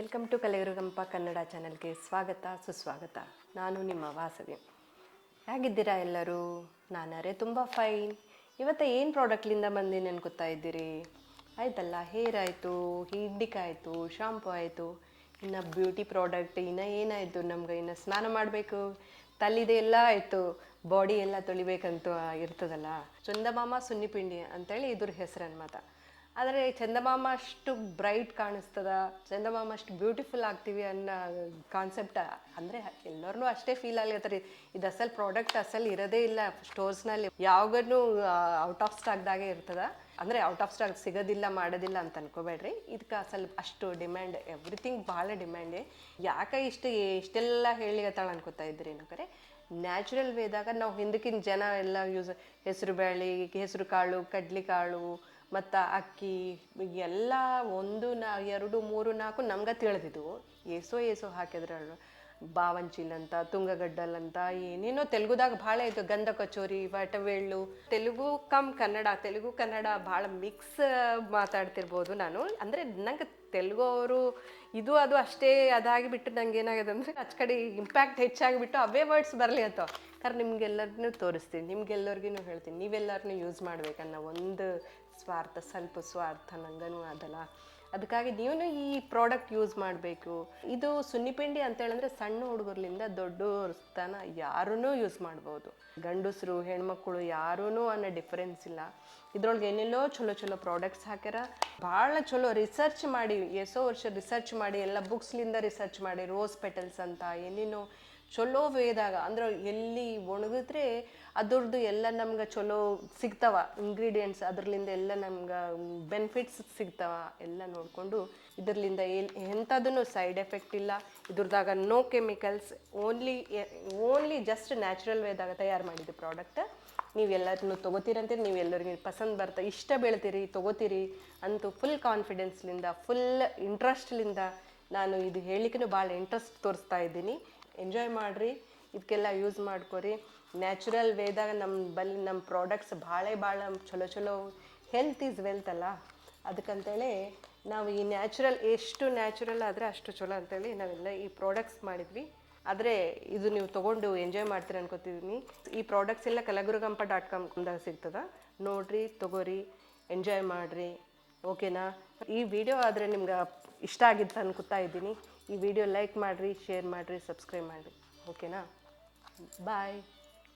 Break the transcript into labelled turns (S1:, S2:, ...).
S1: Welcome to ಕಲೆಗುರುಗಂಪ Kannada ಚಾನಲ್ಗೆ ಸ್ವಾಗತ, ಸುಸ್ವಾಗತ. ನಾನು ನಿಮ್ಮ ವಾಸವಿ. ಹೇಗಿದ್ದೀರಾ ಎಲ್ಲರೂ? ನಾನರೇ ತುಂಬ ಫೈನ್ ಇವತ್ತು ಏನು ಪ್ರಾಡಕ್ಟ್ಲಿಂದ ಬಂದೀನಿ ಅನ್ಕೋತಾ ಇದ್ದೀರಿ? ಆಯ್ತಲ್ಲ ಹೇರ್ ಆಯಿತು ಹಿಂಡಿಕ್ ಆಯಿತು ಶಾಂಪು ಆಯಿತು. ಇನ್ನು ಬ್ಯೂಟಿ ಪ್ರಾಡಕ್ಟ್ ಇನ್ನು ಏನಾಯಿತು ನಮ್ಗೆ? ಇನ್ನು ಸ್ನಾನ ಮಾಡಬೇಕು. ತಲ್ಲಿದೆ ಎಲ್ಲ ಆಯಿತು. ಬಾಡಿ ಎಲ್ಲ ತೊಳಿಬೇಕಂತ ಇರ್ತದಲ್ಲ. ಚಂದಮಾಮ ಸುನ್ನಿಪಿಂಡಿ ಅಂತೇಳಿ ಇದ್ರ ಹೆಸರನ್ನು ಮಾತ ಆದರೆ ಚಂದಮಾಮ ಅಷ್ಟು ಬ್ರೈಟ್ ಕಾಣಿಸ್ತದ, ಚಂದಮಾಮ ಅಷ್ಟು ಬ್ಯೂಟಿಫುಲ್ ಆಗ್ತೀವಿ ಅನ್ನೋ ಕಾನ್ಸೆಪ್ಟ್ ಅಂದರೆ ಎಲ್ಲರನ್ನೂ ಅಷ್ಟೇ ಫೀಲ್ ಆಗ್ಲತ್ತರಿ ಇದು ಅಸಲ್ ಪ್ರಾಡಕ್ಟ್ ಅಸಲ್ ಇರೋದೇ ಇಲ್ಲ ಸ್ಟೋರ್ಸ್ನಲ್ಲಿ ಯಾವಾಗೂ ಔಟ್ ಆಫ್ ಸ್ಟಾಕ್ದಾಗೆ ಇರ್ತದ. ಅಂದರೆ ಔಟ್ ಆಫ್ ಸ್ಟಾಕ್ ಸಿಗೋದಿಲ್ಲ, ಮಾಡೋದಿಲ್ಲ ಅಂತ ಅನ್ಕೋಬೇಡ್ರಿ. ಇದಕ್ಕೆ ಅಸಲ್ ಅಷ್ಟು ಡಿಮ್ಯಾಂಡ್ ಎವ್ರಿಥಿಂಗ್ ಭಾಳ ಡಿಮ್ಯಾಂಡ್ ಯಾಕೆ ಇಷ್ಟು, ಇಷ್ಟೆಲ್ಲ ಹೇಳಿಗತ್ತಾಳ ಅನ್ಕೋತಾ ಇದ್ರಿ ಕರೆ ನ್ಯಾಚುರಲ್ ವೇದಾಗ ನಾವು ಹಿಂದಕ್ಕಿನ ಜನ ಎಲ್ಲ ಯೂಸ್ ಹೆಸರು ಬೇಳೆ ಹೆಸರು ಕಾಳು, ಕಡ್ಲೆ ಕಾಳು ಮತ್ತು ಅಕ್ಕಿ ಎಲ್ಲ ಒಂದು ನಾ, ಎರಡು, ಮೂರು, ನಾಲ್ಕು ನಮ್ಗೆ ತಿಳಿದಿದ್ವು. ಏಸೋ ಏಸೋ ಹಾಕಿದ್ರೆ ಬಾವಂಚಿಲ್ ಅಂತ, ತುಂಗಗಡ್ಡಲ್ ಅಂತ, ಏನೇನೋ ತೆಲುಗುದಾಗ ಭಾಳ ಇದು ಗಂಧ ಕಚೋರಿ ವಟವೇಳು ತೆಲುಗು ಕಮ್ ಕನ್ನಡ, ತೆಲುಗು ಕನ್ನಡ ಭಾಳ ಮಿಕ್ಸ್ ಮಾತಾಡ್ತಿರ್ಬೋದು ನಾನು. ಅಂದರೆ ನಂಗೆ ತೆಲುಗು ಅವರು ಇದು ಅದು ಅಷ್ಟೇ ಅದಾಗಿಬಿಟ್ಟು ನಂಗೆ ಏನಾಗಿದೆ ಅಂದರೆ ಅಚ್ ಕಡೆ ಇಂಪ್ಯಾಕ್ಟ್ ಹೆಚ್ಚಾಗಿಬಿಟ್ಟು ಅವೇ ವರ್ಡ್ಸ್ ಬರಲಿ ಅಂತ. ಕಾರಣ ನಿಮ್ಗೆಲ್ಲರನ್ನೂ ತೋರಿಸ್ತೀನಿ ನಿಮ್ಗೆಲ್ಲರಿಗೂ ಹೇಳ್ತೀನಿ ನೀವೆಲ್ಲರನ್ನೂ ಯೂಸ್ ಮಾಡ್ಬೇಕನ್ನೋ ಒಂದು ಸ್ವಾರ್ಥ, ಸ್ವಲ್ಪ ಸ್ವಾರ್ಥ ನಂಗನೂ ಅದಲ್ಲ ಅದಕ್ಕಾಗಿ ನೀವು ಈ ಪ್ರಾಡಕ್ಟ್ ಯೂಸ್ ಮಾಡಬೇಕು. ಇದು ಸುನ್ನಿಪಿಂಡಿ ಅಂತ ಹೇಳಂದ್ರೆ ಸಣ್ಣ ಹುಡುಗರ್ಲಿಂದ ದೊಡ್ಡವ್ರ ತನ ಯಾರೂ ಯೂಸ್ ಮಾಡ್ಬೋದು. ಗಂಡಸರು, ಹೆಣ್ಮಕ್ಳು ಯಾರೂ ಅನ್ನೋ ಡಿಫರೆನ್ಸ್ ಇಲ್ಲ. ಇದ್ರೊಳಗೆ ಏನೆಲ್ಲೋ ಚಲೋ ಚಲೋ ಪ್ರಾಡಕ್ಟ್ಸ್ ಹಾಕ್ಯಾರ, ಭಾಳ ಚಲೋ ರಿಸರ್ಚ್ ಮಾಡಿ ಎಷ್ಟೋ ವರ್ಷ ರಿಸರ್ಚ್ ಮಾಡಿ ಎಲ್ಲ ಬುಕ್ಸ್ಲಿಂದ ರಿಸರ್ಚ್ ಮಾಡಿ ರೋಸ್ ಪೆಟಲ್ಸ್ ಅಂತ ಏನೇನೋ ಚಲೋ ವೇದಾಗ, ಅಂದ್ರೆ ಎಲ್ಲಿ ಒಣಗಿದ್ರೆ ಅದ್ರದ್ದು ಎಲ್ಲ ನಮ್ಗೆ ಚಲೋ ಸಿಗ್ತಾವ. ಇಂಗ್ರೀಡಿಯೆಂಟ್ಸ್ ಅದರ್ಲಿಂದ ಎಲ್ಲ ನಮ್ಗೆ ಬೆನಿಫಿಟ್ಸ್ ಸಿಗ್ತಾವ. ಎಲ್ಲ ನೋಡಿಕೊಂಡು ಇದ್ರಲಿಂದ ಎಂಥದೂ ಸೈಡ್ ಎಫೆಕ್ಟ್ ಇಲ್ಲ. ಇದ್ರದಾಗ no chemicals only only just natural ವೇದಾಗ ತಯಾರು ಮಾಡಿದ್ದು ಪ್ರಾಡಕ್ಟ್ ನೀವೆಲ್ಲರನ್ನು ನೀವು ನೀವೆಲ್ಲರಿಗೂ ಪಸಂದ್ ಬರ್ತಾ, ಇಷ್ಟ ಬೀಳ್ತೀರಿ, ತೊಗೋತೀರಿ ಅಂತೂ ಫುಲ್ ಕಾನ್ಫಿಡೆನ್ಸ್ಲಿಂದ ಫುಲ್ ಇಂಟ್ರೆಸ್ಟ್ಲಿಂದ ನಾನು ಇದು ಹೇಳಲಿಕ್ಕೂ ಭಾಳ ಇಂಟ್ರೆಸ್ಟ್ ತೋರಿಸ್ತಾ ಇದ್ದೀನಿ. ಎಂಜಾಯ್ ಮಾಡಿರಿ. ಇದಕ್ಕೆಲ್ಲ ಯೂಸ್ ಮಾಡ್ಕೊರಿ. ನ್ಯಾಚುರಲ್ ವೇದಾಗ ನಮ್ಮ ಬಲ್ಲಿ ನಮ್ಮ ಪ್ರಾಡಕ್ಟ್ಸ್ ಭಾಳ ಭಾಳ ಚಲೋ ಚಲೋ ಹೆಲ್ತ್ ಈಸ್ ವೆಲ್ತ್ ಅಲ್ಲ. ಅದಕ್ಕಂತೇಳಿ ನಾವು ಈ ನ್ಯಾಚುರಲ್ ಎಷ್ಟು ನ್ಯಾಚುರಲ್ ಆದರೆ ಅಷ್ಟು ಚಲೋ ಅಂತೇಳಿ ನಾವೆಲ್ಲ ಈ ಪ್ರಾಡಕ್ಟ್ಸ್ ಮಾಡಿದ್ವಿ. ಆದರೆ ಇದು ನೀವು ತೊಗೊಂಡು ಎಂಜಾಯ್ ಮಾಡ್ತೀರ ಅನ್ಕೋತಿದ್ದೀನಿ ಈ ಪ್ರಾಡಕ್ಟ್ಸ್ ಎಲ್ಲ ಕಲಗುರುಗಂಪ ಡಾಟ್ ಕಾಮ್ದಾಗ ಸಿಗ್ತದೆ. ನೋಡ್ರಿ, ತೊಗೋರಿ ಎಂಜಾಯ್ ಮಾಡಿರಿ. ಓಕೆನಾ ಈ ವಿಡಿಯೋ ಆದರೆ ನಿಮ್ಗೆ ಇಷ್ಟ ಆಗಿತ್ತು ಅನ್ಕೋತಾ ಇದ್ದೀನಿ. ಈ ವಿಡಿಯೋ ಲೈಕ್ ಮಾಡಿರಿ ಶೇರ್ ಮಾಡಿರಿ ಸಬ್ಸ್ಕ್ರೈಬ್ ಮಾಡಿರಿ. ಓಕೆನಾ ಬಾಯ್